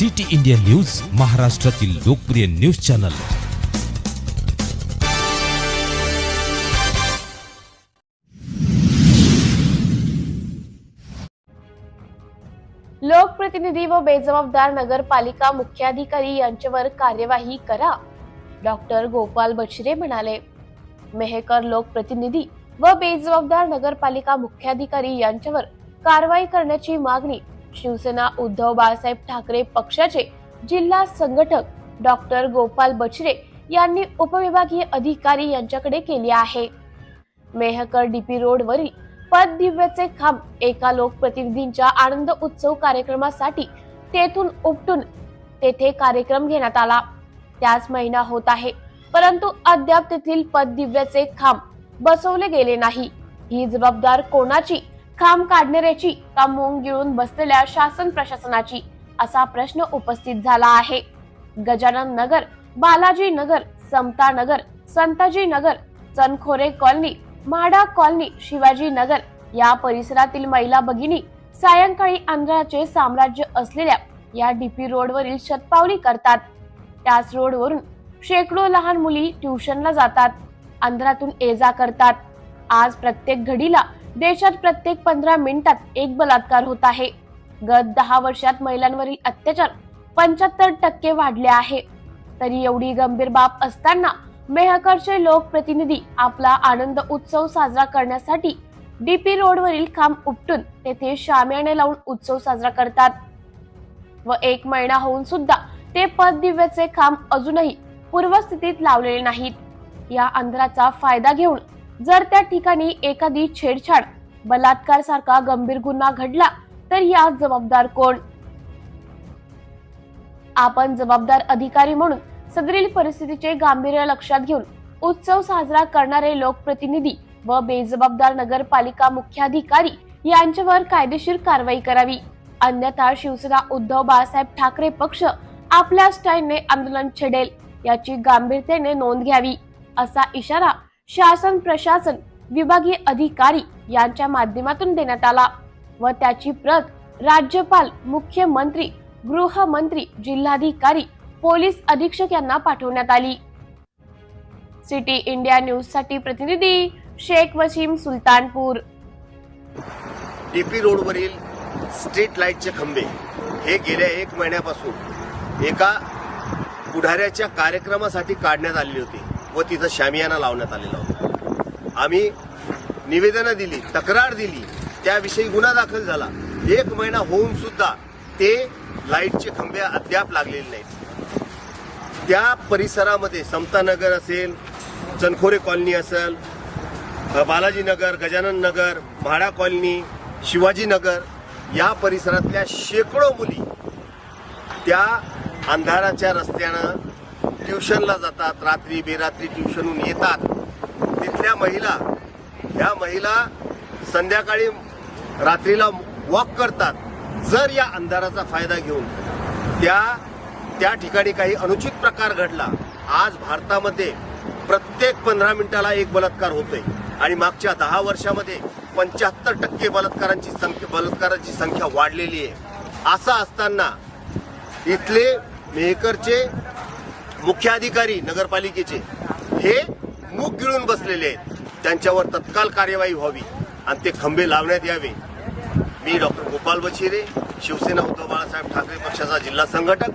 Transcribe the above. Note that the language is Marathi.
सिटी इंडिया न्यूज महाराष्ट्रातील लोकप्रिय न्यूज चॅनल. लोकप्रतिनिधी व बेजबाबदार नगरपालिका मुख्याधिकारी यांच्यावर कार्यवाही करा डॉक्टर गोपाल बछरे म्हणाले. मेहकर लोकप्रतिनिधी व बेजबाबदार नगरपालिका मुख्याधिकारी यांच्यावर कारवाई करण्याची मागणी शिवसेना उद्धव बाळासाहेब ठाकरे पक्षाचे जिल्हा संघटक डॉक्टर गोपाल बचरे यांनी उपविभागीय अधिकारी यांच्याकडे केली आहे. मेहकर डीपी रोड वरील पददिव्याचे खांब एका लोकप्रतिनिधींच्या आनंद उत्सव कार्यक्रमासाठी तेथून उपटून तेथे कार्यक्रम घेण्यात आला. त्याच महिना होत आहे परंतु अद्याप तेथील पददिव्याचे खांब बसवले गेले नाही. ही जबाबदार कोणाची? खांब काढणाऱ्याची का मोंग गिळून बसलेल्या शासन प्रशासनाची असा प्रश्न उपस्थित झाला आहे. गजानन नगर बालाजी नगर समता नगर संताजी नगर चनखोरे कॉलनी म्हाडा कॉलनी शिवाजी नगर या परिसरातील महिला भगिनी सायंकाळी आंध्राचे साम्राज्य असलेल्या या डीपी रोडवरील शतपावली करतात. त्याच रोडवरून शेकडो लहान मुली ट्युशनला जातात. आंध्रातून ये जा करतात. आज प्रत्येक घडीला देशात प्रत्येक पंधरा मिनिटात एक बलात्कार होत आहे. गत दहा वर्षात महिलांवरील अत्याचार पंच्याहत्तर टक्के वाढले आहे. तरी एवढी गंभीर बाब असताना मेहकरचे लोकप्रतिनिधी आपला आनंद उत्सव साजरा करण्यासाठी डीपी रोडवरील खांब उपटून तेथे शामियाने लावून उत्सव साजरा करतात. व एक महिना होऊन सुद्धा ते पद दिव्याचे खांब अजूनही पूर्वस्थितीत लावलेले नाहीत. या अंधाराचा फायदा घेऊन जर त्या ठिकाणी एखादी छेडछाड बलात्कार सारखा गंभीर गुन्हा घडला तर या जबाबदार कोण? आपण जबाबदार अधिकारी म्हणून सदरील परिस्थितीचे गांभीर्य लक्षात घेऊन उत्सव साजरा करणारे लोकप्रतिनिधी व बेजबाबदार नगरपालिका मुख्याधिकारी यांच्यावर कायदेशीर कारवाई करावी. अन्यथा शिवसेना उद्धव बाळासाहेब ठाकरे पक्ष आपल्या स्टाईलने आंदोलन छेडेल याची गांभीर्याने नोंद घ्यावी असा इशारा शासन प्रशासन विभागीय अधिकारी यांच्या माध्यमातून देण्यात आला व त्याची प्रत राज्यपाल मुख्यमंत्री गृहमंत्री जिल्हाधिकारी पोलीस अधीक्षक यांना पाठवण्यात आली. सिटी इंडिया न्यूजसाठी प्रतिनिधी शेख वसीम सुलतानपूर. डीपी रोडवरील स्ट्रीट लाईटचे खंबे हे गेल्या एक महिन्यापासून एका पुढाऱ्याच्या कार्यक्रमासाठी काढण्यात आलेली होती. व तिथं शामियाना लावण्यात आलेला होता. आम्ही निवेदनं दिली तक्रार दिली त्याविषयी गुन्हा दाखल झाला. एक महिना होऊन सुद्धा ते लाईटचे खंबे अद्याप लागलेले नाहीत. त्या परिसरामध्ये समतानगर असेल चनखोरे कॉलनी असेल बालाजी नगर गजानन नगर म्हाडा कॉलनी शिवाजी नगर या परिसरातल्या शेकडो मुली त्या अंधाराच्या रस्त्यानं ट्युशनला जातात रात्री बेरात्री ट्युशनहून येतात. तिथल्या महिला ह्या महिला संध्याकाळी रात्रीला वॉक करतात. जर या अंधाराचा फायदा घेऊन त्या त्या ठिकाणी काही अनुचित प्रकार घडला आज भारतामध्ये प्रत्येक पंधरा मिनिटाला एक बलात्कार होतोय. आणि मागच्या दहा वर्षामध्ये पंच्याहत्तर टक्के बलात्कारांची संख्या बलात्काराची संख्या वाढलेली आहे. असं असताना इथले मेहकरचे मुख्याधिकारी नगरपालिकेचे हे मूग गिळून बसलेले आहेत. त्यांच्यावर तत्काळ कार्यवाही व्हावी आणि ते खंबे लावण्यात यावे. मी डॉक्टर गोपाल बछिरे शिवसेना उद्धव बाळासाहेब ठाकरे पक्षाचा जिल्हा संघटक